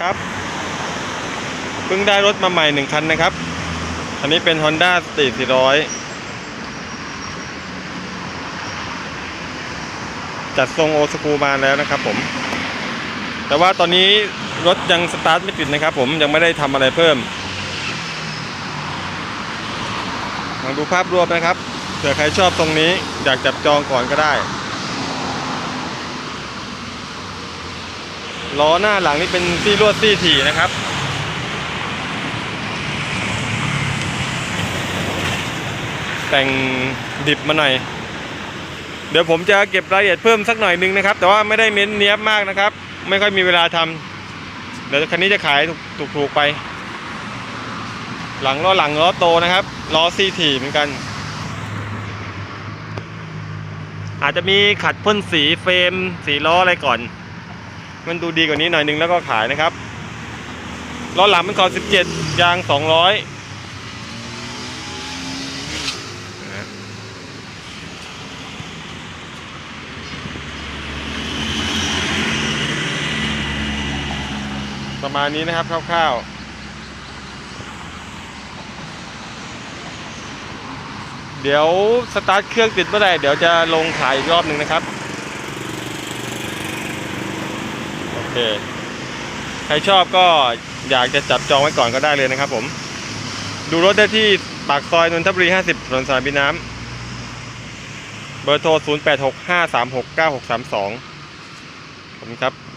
ครับเพิ่งได้รถมาใหม่หนึ่งคันนะครับ อันนี้เป็น Honda Street 400 จัดทรงโอสกูมาแล้วนะครับผม แต่ว่าตอนนี้รถยังสตาร์ทไม่ติดนะครับผมยังไม่ได้ทำอะไรเพิ่มลองดูภาพรวมนะครับเผื่อใครชอบตรงนี้อยากจับจองก่อนก็ได้ ล้อหน้าหลังนี่เป็นซี่ลวดซี่ถี่นะครับแต่งดิบมาหน่อย เดี๋ยวผมจะเก็บรายละเอียดเพิ่มสักหน่อยนึงนะครับ แต่ว่าไม่ได้เม้นเนี้ยบมากนะครับ ไม่ค่อยมีเวลาทำเดี๋ยวคันนี้จะขายถูกๆไป หลังล้อหลังล้อโตนะครับล้อซี่ถี่เหมือนกัน อาจจะมีขัดพ่นสีเฟรมสีล้ออะไรก่อน มันดูดีกว่านี้หน่อยนึงแล้วก็ขายนะครับล้อหลังเป็นขอ17 ยาง 200ประมาณนี้นะครับคร่าวๆ เดี๋ยวสตาร์ทเครื่องติดเมื่อไหร่เดี๋ยวจะลงขายอีกรอบหนึ่งนะครับ โอเค ใครชอบก็อยากจะจับจองไว้ก่อนก็ได้เลยนะครับ ผม ดูรถได้ที่ปากซอยนนทบุรี 50ถนนสายบินน้ำเบอร์โทร 0865369632ขอบคุณครับ